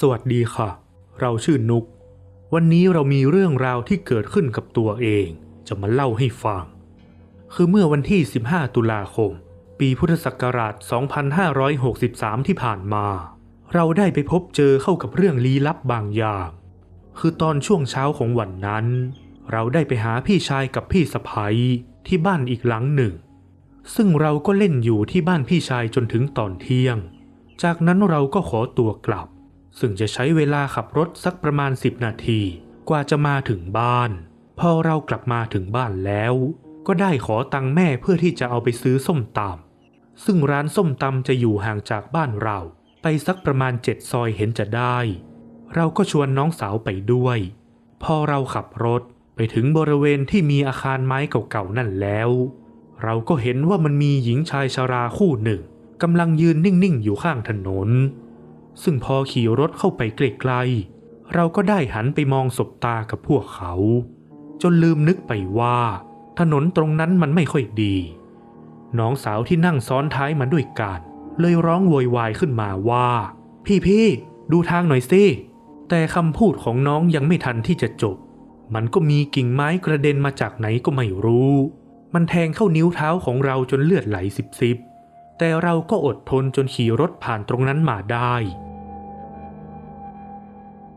สวัสดีค่ะ เราชื่อนุก วันนี้เรามีเรื่องราวที่เกิดขึ้นกับตัวเอง จะมาเล่าให้ฟัง คือเมื่อวันที่ 15 ตุลาคม ปีพุทธศักราช 2563 ที่ผ่านมา เราได้ไปพบเจอเข้ากับเรื่องลี้ลับบางอย่าง คือตอนช่วงเช้าของวันนั้น เราได้ไปหาพี่ชายกับพี่สะพ้ยที่บ้านอีกหลังหนึ่ง ซึ่งเราก็เล่นอยู่ที่บ้านพี่ชายจนถึงตอนเที่ยง จากนั้นเราก็ขอตัวกลับ ซึ่งจะใช้เวลาขับรถสักประมาณ 10 นาที กว่าจะมาถึงบ้าน พอเรากลับมาถึงบ้านแล้ว ก็ได้ขอตังค์แม่เพื่อที่จะเอาไปซื้อส้มตำซึ่งร้านส้มตำจะอยู่ห่างจากบ้านเรา ไปสักประมาณเจ็ดซอยเห็นจะได้ เราก็ชวนน้องสาวไปด้วย พอเราขับรถไปถึงบริเวณที่มีอาคารไม้เก่าๆนั่นแล้ว เราก็เห็นว่ามันมีหญิงชายชราคู่หนึ่งกำลังยืนนิ่งๆอยู่ข้างถนน ซึ่งพอขี่รถเข้าไปใกลๆเราก็ได้หันไปมองสบตากับพวกเขา จนลืมนึกไปว่า ถนนตรงนั้นมันไม่ค่อยดี น้องสาวที่นั่งซ้อนท้ายมาด้วยกันเลยร้องโวยวายขึ้นมาว่า พี่พี่ดูทางหน่อยสิ แต่คำพูดของน้องยังไม่ทันที่จะจบ มันก็มีกิ่งไม้กระเด็นมาจากไหนก็ไม่รู้ มันแทงเข้านิ้วเท้าของเราจนเลือดไหลซิบๆแต่เราก็อดทนจนขี่รถผ่านตรงนั้นมาได้